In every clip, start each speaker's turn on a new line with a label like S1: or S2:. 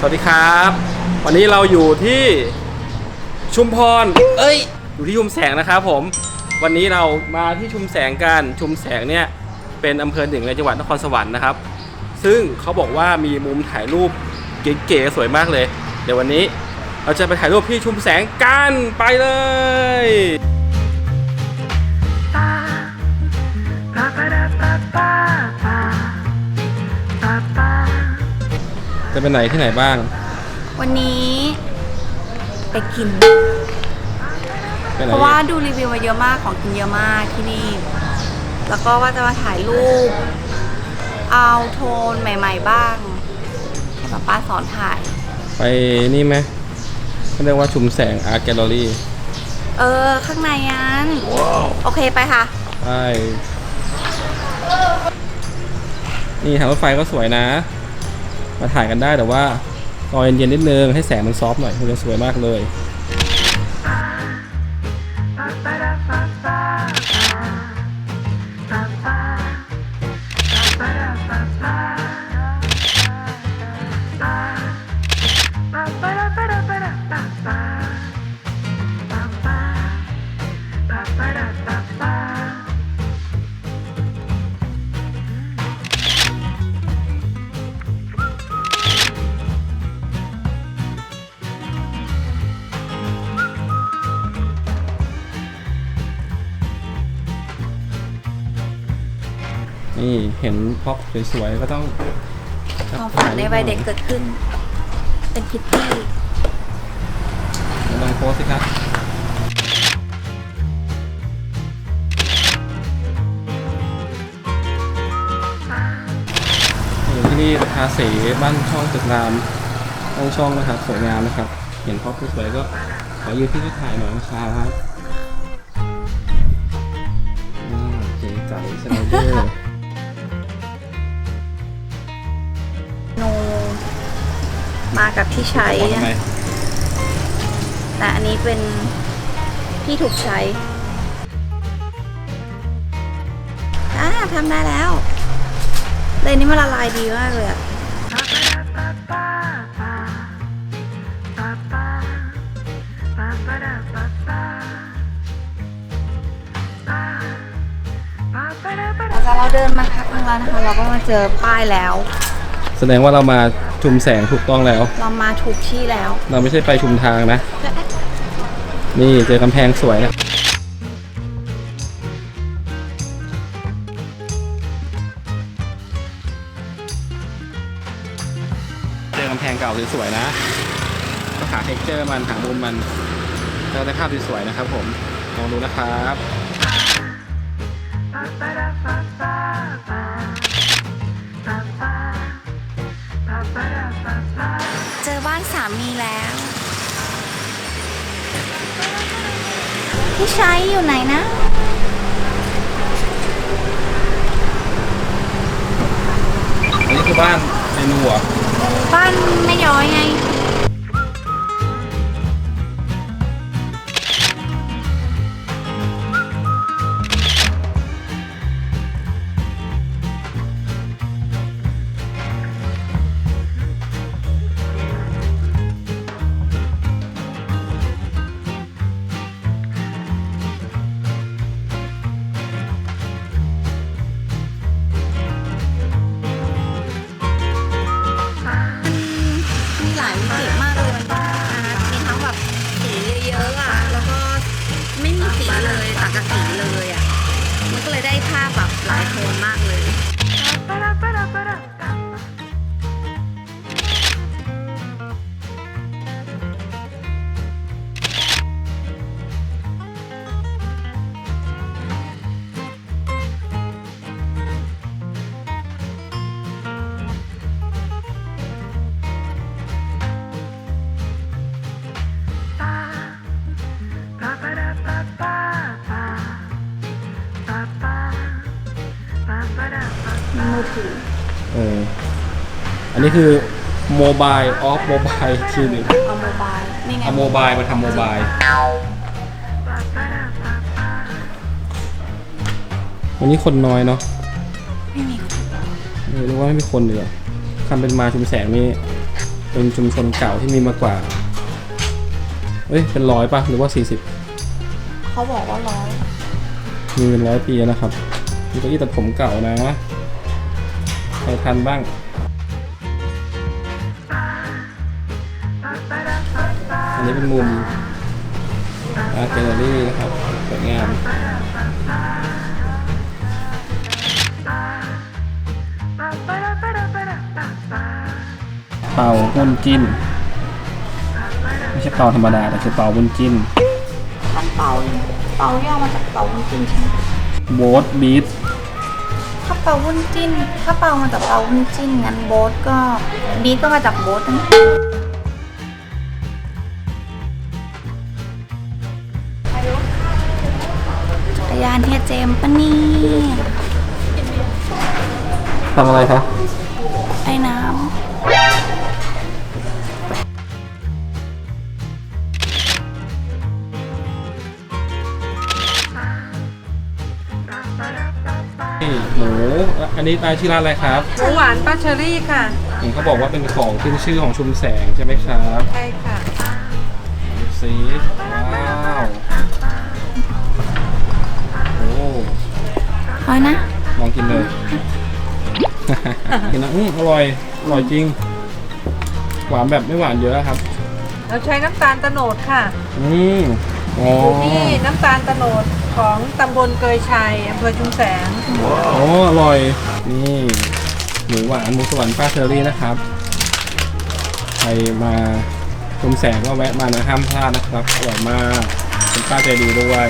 S1: สวัสดีครับ วันนี้เราอยู่ที่ชุมพร เอ้ย อยู่ที่ชุมแสงนะครับผม วันนี้เรามาที่ชุมแสงกันชุมแสงเนี่ยเป็นอำเภอหนึ่งในจังหวัดนครสวรรค์นะครับ ซึ่งเขาบอกว่ามีมุมถ่ายรูปเก๋ๆสวยมากเลย เดี๋ยววันนี้เราจะไปถ่ายรูปที่ชุมแสงกันไปเลย จะไปไหนที่ไหนบ้าง
S2: วันนี้ไปกิน
S1: ไปไหน
S2: เพราะว่าดูรีวิวมาเยอะมากของกินเยอะมากที่นี่ แล้วก็ว่าจะมาถ่ายรูป เอาโทนใหม่ ๆ บ้าง ให้ป๊าป้าสอนถ่าย
S1: ไปนี่ไหมเขาเรียกว่าชุมแสงอาร์ตแกลเลอรี่
S2: เออ ข้างในนั้น โอเคไปค่ะ
S1: ใช่นี่ทางรถไฟก็สวยนะ มาถ่ายกันได้แต่ว่ารอเย็นๆนิดนึงให้แสงมันซอฟต์หน่อยมันจะสวยมากเลย นี่เห็นพ็อปสวยๆก็ต้อง
S2: ความฝันในวัยเด็กเกิดขึ้น เป็นคิตตี้
S1: ลองโพสสิครับอยู่ที่นี่ทาสีบ้านช่องตึกรามช่องช่องนะครับสวยงามนะครับ เห็นพ็อปสวยๆก็ขอยืนที่ก็ถ่ายหน่อยนะครับอ่าเก๋ไก่สไลเดอร์
S2: มากับที่ใช้
S1: บอกทำไม
S2: แต่อันนี้เป็นที่ถูกใช้อ่าทำได้แล้วเลยนี้มันละลายดีมากเลยอะหลังจากเราเดินมาพักนึงแล้วนะคะ เราก็มาเจอป้ายแล้ว
S1: แสดงว่าเรามา ชุมแสงถูกต้องแล้ว
S2: เรามาถูกที่แล้ว
S1: เราไม่ใช่ไปชุมทางนะ นี่เจอกำแพงสวยนะเจอกำแพงเก่าสวยๆนะ ก็หาเท็กเจอร์มันหามุมมันก็ได้ภาพสวยๆนะครับผมลองดูนะครับ
S2: พี่ชัยอยู่ไหนนะ
S1: อันนี้คือบ้านเมนูเหรอ
S2: บ้านไม่ย้อยไง หลายโทนมากเลย
S1: นนี้คือโมบายออฟโมบายทีหนึ่ง
S2: เอาโมบายนี่ไง
S1: เอาโมบายมาทำโมบายวันนี้คนน้อยเนาะ
S2: ไม่มี
S1: เออนึกว่าไม่มีคนเลยอะทำเป็นมาชุมแสงนี่เป็นชุมชนเก่าที่มีมากว่า เอ้ย เป็นร้อยปะหรือว่า
S2: เขาบอกว่าร้อย
S1: 40มีเป็นร้อยปีแล้วนะครับ มีเก้าอี้ตัดผมเก่านะ ใครทันบ้าง นนี้เป็นมุมอาร์ตแกลเลอรี่นะครับสวยงามเป่าบุญจิ้น ไม่ใช่เป่าธรรมดา แต่คือเป่าบุญจิ้น
S2: ท่านเป่าเป่าย่อมาจากเป่าวุ้นจิ้นใช่ไหม
S1: โบสบีท
S2: ถ้าเป่าวุ้นจิ้น ถ้าเป่ามาจากเป่าวุ้นจิ้นงั้นโบ๊ทก็บีทก็มาจากโบ๊ทนะ ยานเฮียเจมส์ปะนี่
S1: ทำอะไรคะ
S2: ไอ้น้
S1: นี่หมูอันนี้ตายชื่อร้านอะไรครับ
S3: หมูหวานป้าเชอรี่ค่ะ
S1: เห็นเขาบอกว่าเป็นของขึ้นชื่อของชุมแสงใช่ไหมครับ
S3: ใช่ค่ะ
S1: ดูสิว้าวำ
S2: ร้อยนะ
S1: ลองกินเลย กินนะอืมอร่อย อร่อยจริง หวานแบบไม่หวานเยอะครับ
S3: เราใช้น้ำตาลตะโนดค่ะ
S1: อืมอ๋อ
S3: อยู่ที่น้ำตาลตะโนดของตำบลเกยชัยอำเภอชุมแสง
S1: อ๋ออร่อย นี่หมูหวานหมูสวรรค์ป้าเชอรี่นะครับ ใครมาชุมแสงก็แวะมานะห้ามพลาดนะครับอร่อยมากเป็นป้าใจดีด้วย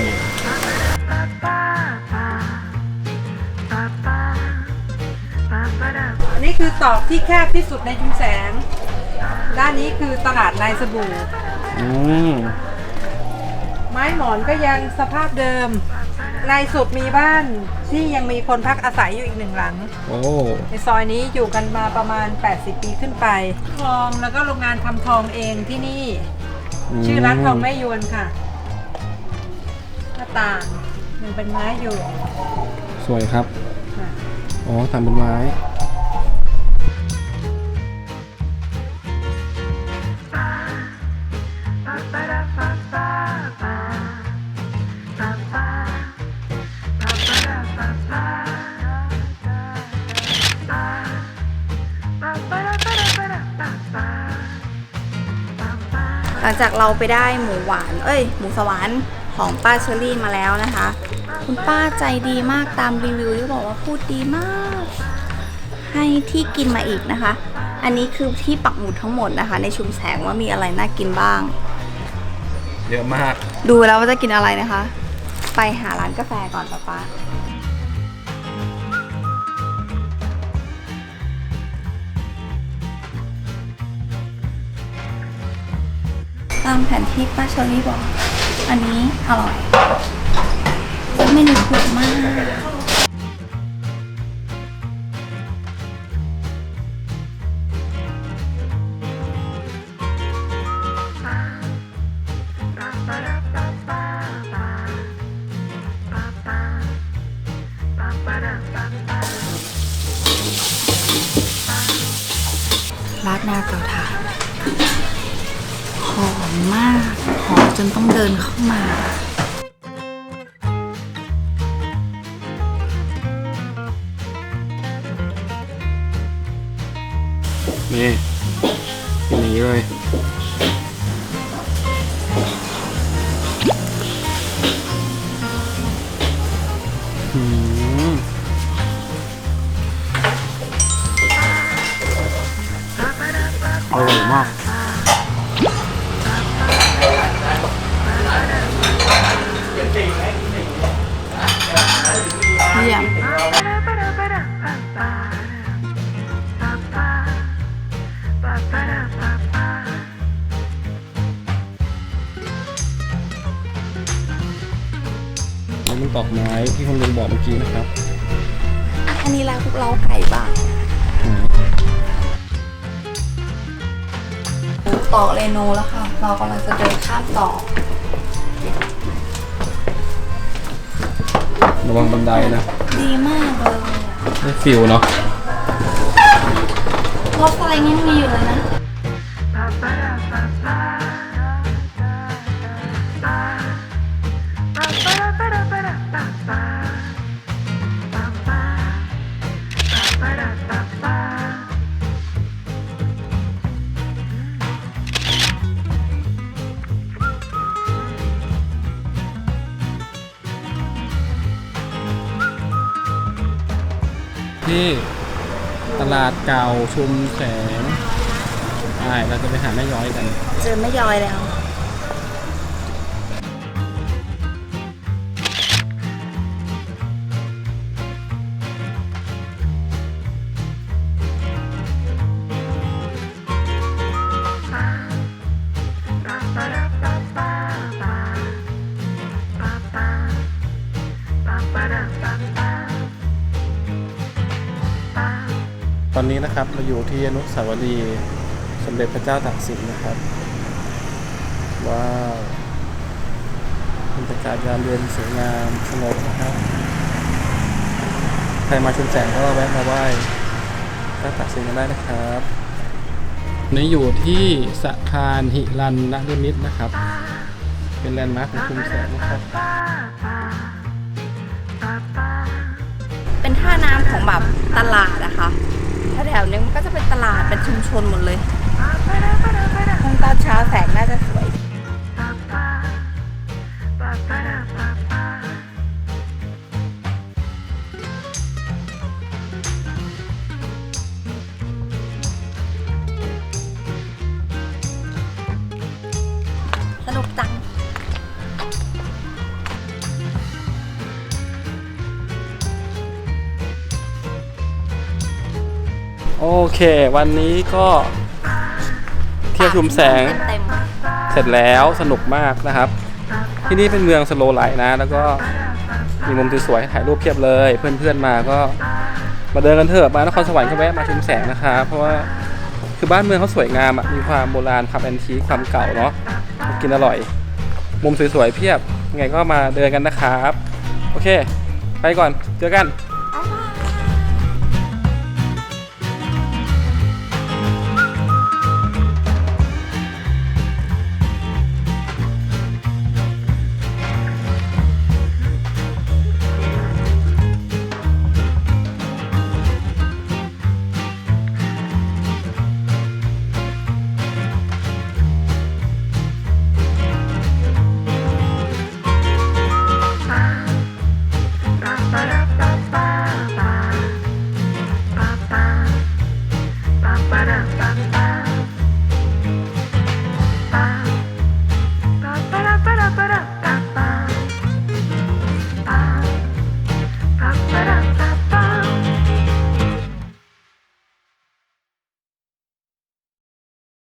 S3: คือตอกที่แคบที่สุดในชุมแสง ด้านนี้คือตลาดนายสบู่
S1: อืม
S3: ไม้หมอนก็ยังสภาพเดิม ในสุดมีบ้านที่ยังมีคนพักอาศัยอยู่อีกหนึ่งหลัง
S1: โอ้
S3: ในซอยนี้อยู่กันมาประมาณ 80 ปีขึ้นไป ทองแล้วก็โรงงานทำทองเองที่นี่
S1: ม
S3: ชื่อร้านทองแม่ยวนค่ะ หน้าต่างยังเป็นไม้อยู่
S1: สวยครับ
S3: ค่ะ
S1: อ๋อทำเป็นไม้
S2: จากเราไปได้หมูหวาน เอ้ย หมูสวรรค์ของป้าเชอรี่มาแล้วนะคะ คุณป้าใจดีมากตามรีวิวที่บอกว่าพูดดีมาก ให้ที่กินมาอีกนะคะ อันนี้คือที่ปักหมุดทั้งหมดนะคะ ในชุมแสงว่ามีอะไรน่ากินบ้าง
S1: เยอะมาก
S2: ดูแล้วว่าจะกินอะไรนะคะ ไปหาร้านกาแฟก่อนป้าป้า ตามแผนที่ป้าเชอรี่บอก อันนี้อร่อยแล้วเมนูถูกมากราดหน้าเตาถ่าน มมาก หอมจนต้องเดินเข้ามา
S1: นี่กินอย่างนี้เลยอืม แล้วมันตอกไม้ที่คุณลุงบอกเมื่อกี้นะครับ
S2: อันนี้ร้านคุกเล้าไก่บ้าง
S1: อืม
S2: ต่อเรโนแล้วค่ะ เรากำลังจะเดินข้ามต่อ
S1: ระวังบันไดนะ
S2: ดีมากเลย
S1: ได้ฟิลเนาะ
S2: รถไฟยังมีอยู่เลยนะ
S1: ที่ตลาดเก่าชุมแสงใช่เราจะไปหาแม่ย้อยกัน
S2: เจอไม่ย้อยแล้ว
S1: นนี้นะครับเราอยู่ที่อนุสาวรีย์สมเด็จพระเจ้าตากสินนะครับ ว้าวบรรยากาศยามเย็นสวยงามสงบนะครับ ใครมาชุมแสงก็แวะมาไหว้พระตากสินกันได้นะครับนี่อยู่ที่สะพานหิรันนฤมิตนะครับ เป็นแลนด์มาร์คของชุมแสงนะครับ
S2: เป็นท่าน้ำของแบบตลาดอะคะ ถ้าแถวนึงมันก็จะเป็นตลาดเป็นชุมชนหมดเลยคงตอนเช้าแสงน่าจะสวย
S1: โอเค วันนี้ก็เที่ยวชุมแสง
S2: เต็ม
S1: เสร็จแล้วสนุกมากนะครับ ที่นี่เป็นเมืองสโลไลท์นะ แล้วก็มีมุมสวยๆถ่ายรูปเพียบเลย เพื่อนๆมาก็มาเดินกันเถอะมานครสวรรค์ก็แวะมาชุมแสงนะครับเพราะว่าคือบ้านเมืองเขาสวยงามอะมีความโบราณความแอนทีคความเก่าเนาะกินอร่อย มุมสวยๆเพียบยังไงก็มาเดินกันนะครับ โอเค ไปก่อนเจอกัน